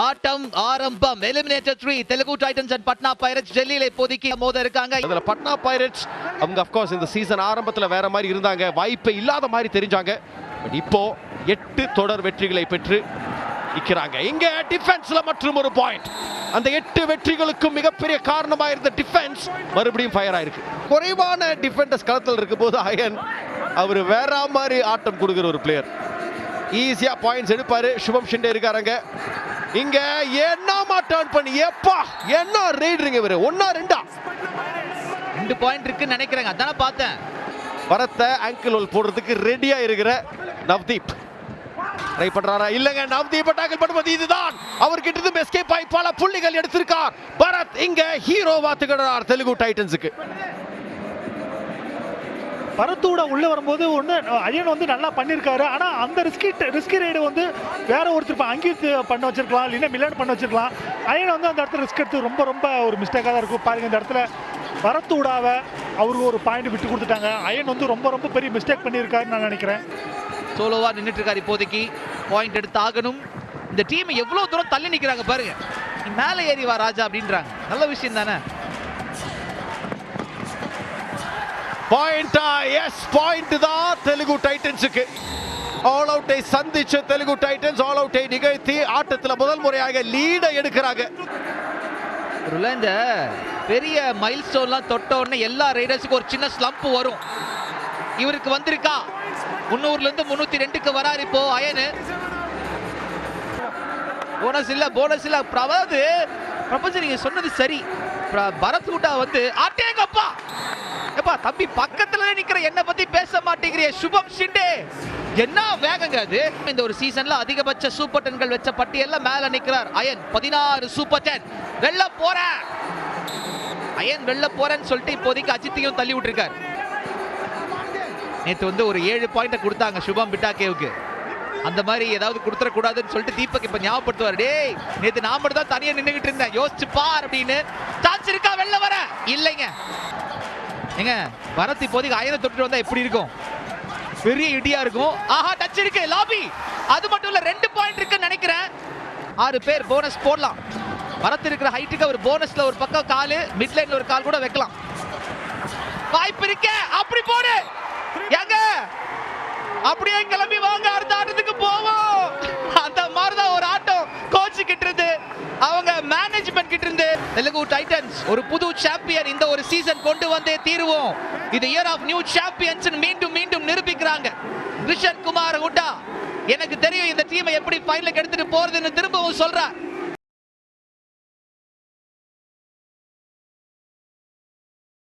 ஆட்டம் ஆரம்பம். Eliminator three Telugu Titans and Patna Pirates டெல்லியில இப்போதைக்கு மோத இருக்காங்க. அதுல பட்னா பைரட்ஸ் அவங்க அஃப்கோர்ஸ் இந்த சீசன் ஆரம்பத்துல வேற மாதிரி இருந்தாங்க. வாய்ப்பே இல்லாத மாதிரி தெரிஞ்சாங்க. இப்போ எட்டு தொடர் வெற்றிகளை பெற்று நிற்கிறாங்க இங்க டிஃபென்ஸ்ல மற்றும் ஒரு பாயிண்ட் அந்த எட்டு வெற்றிகளுக்கும் மிகப்பெரிய காரணமா இருந்த டிஃபென்ஸ் மறுபடியும் ஃபயர் ஆயிருக்கு. குறைவான டிஃபெண்டர்ஸ் களத்தில் இருக்கும்போது அயன் அவர் வேற மாதிரி ஆட்டம் கொடுக்குற ஒரு பிளேயர் ஈஸியா பாயிண்ட்ஸ் எடுப்பாரு. சுபம் ஷிண்டே இருக்காருங்க. இங்க என்ன டர்ன் பண்ணி? எப்பா என்ன ரைடுறீங்க இவரு? ஒன்னா ரெண்டா? ரெண்டு பாயிண்ட் இருக்குன்னு நினைக்கிறேங்க. அதானே பார்த்தேன். வரத்த ஆங்கிள் ஹோல் போடுறதுக்கு ரெடியா இருக்கிற நவ்தீப். ட்ரை பண்றாரா? இல்லங்க நவ்தீப் டாக்கிள் பண்ணும்போது இதுதான். அவர் கிட்ட இருந்து எஸ்கேப் ஆகி பல புள்ளிகள் எடுத்திருக்கார். பரத் இங்க ஹீரோவா திகழறார். தெலுங்கு டைட்டன்ஸுக்கு பரத்தூட உள்ள வரும்போது ஒன்று அயன் வந்து நல்லா பண்ணியிருக்காரு. ஆனால் அந்த ரிஸ்கி ரிஸ்கி ரைடு வந்து வேற ஒருத்தர் இப்போ அங்கீத் பண்ண வச்சிருக்கலாம் இல்லைன்னா மில்லன் பண்ண வச்சிருக்கலாம். அயன் வந்து அந்த இடத்துல ரிஸ்க் எடுத்து ரொம்ப ரொம்ப ஒரு மிஸ்டேக்காக தான் இருக்கும். பாருங்க இந்த இடத்துல பரத்தூடாவ அவருக்கு ஒரு பாயிண்ட் விட்டு கொடுத்துட்டாங்க. அயன் வந்து ரொம்ப ரொம்ப பெரிய மிஸ்டேக் பண்ணியிருக்காருன்னு நான் நினைக்கிறேன். சோலோவாக நின்றுட்டு இருக்காரு இப்போதைக்கு. பாயிண்ட் எடுத்து ஆகணும் இந்த டீம் எவ்வளோ தூரம் தள்ளி நிற்கிறாங்க பாருங்க. மேலே ஏறி வா ராஜா அப்படின்றாங்க. நல்ல விஷயம் தானே? பாயிண்டா எஸ் பாயிண்ட் தான் தெலுங்கு டைட்டன்ஸுக்கு ஆல் அவுட்டை சந்திச்சு தெலுங்கு டைட்டன்ஸ் ஆல் அவுட்டை நிகழ்த்தி ஆட்டத்தில் முதல் முறையாக லீடை எடுக்கிறாங்க. இந்த பெரிய மைல் ஸ்டோன்லாம் தொட்ட உடனே எல்லா ரைடர்ஸுக்கும் ஒரு சின்ன ஸ்லம்ப் வரும். இவருக்கு வந்திருக்கா? முந்நூறுல இருந்து முன்னூத்தி ரெண்டுக்கு வராரு இப்போ அயனு. போனஸ் இல்ல போனஸ் இல்ல. அதாவது பிரபஞ்ச நீங்க சொன்னது சரி. பரத் கூட்டா வந்து அட்டேங்கப்பா எப்பா தம்பி பக்கத்துல நிக்கிற என்ன பத்தி பேச மாட்டேங்கிறிய. சுபம் ஷிண்டே. என்ன வேகங்க அது? இந்த ஒரு சீசன்ல அதிகபட்ச சூப்பர் டென்கள் வச்ச பட்டியல்ல மேல நிக்கிறார் அயன். பதினாறு சூப்பர் டென். வெள்ள போற. அயன் வெள்ள போறேன்னு சொல்லிட்டு இப்போதைக்கு அஜித்தையும் தள்ளி விட்டுருக்காரு. நேற்று வந்து ஒரு ஏழு பாயிண்ட்டை கொடுத்தாங்க சுபம் பிட்டாக்கேவுக்கு அந்த மாதிரி ஏதாவது கொடுத்துடக்கூடாதுன்னு சொல்லிட்டு தீபக் இப்ப ஞாபகப்படுத்துவார். டேய் நேத்து நான் மட்டும் தான் தனியா நின்றுகிட்டு இருந்தேன். யோசிச்சு பார் அப்படின்னு. சான்ஸ் இருக்கா? வெளில வர. இல்லைங்க. ஏங்க வரத்து இப்போதைக்கு அயனை தொட்டு வந்தா எப்படி இருக்கும்? பெரிய இடியா இருக்கும். ஆஹா டச் இருக்கு லாபி அது மட்டும் இல்ல ரெண்டு பாயிண்ட் இருக்குன்னு நினைக்கிறேன். ஆறு பேர் போனஸ் போடலாம். வரத்து இருக்கிற ஹைட்டுக்கு ஒரு போனஸ்ல ஒரு பக்கம் காலு மிட் லைன்ல ஒரு கால் கூட வைக்கலாம். வாய்ப்பு இருக்க அப்படி போடு. எங்க அப்படியே கிளம்பி வாங்க அடுத்த ஆட்டத்துக்கு போவோம் அந்த மாதிரி தான் ஒரு ஆட்டம் கோச் கிட்ட இருந்து அவங்க மேனேஜ்மெண்ட் கிட்ட இருந்து தெலுங்கு டைட்டன்ஸ் ஒரு புது சாம்பியன் இந்த ஒரு சீசன் கொண்டு வந்தே தீருவோம். இது இயர் ஆஃப் நியூ சாம்பியன்ஸ் மீண்டும் மீண்டும் நிரூபிக்கிறாங்க. கிருஷன் குமார் உட்டா எனக்கு தெரியும் இந்த டீமை எப்படி ஃபைனலுக்கு எடுத்துட்டு போறதுன்னு திரும்பவும் சொல்றேன்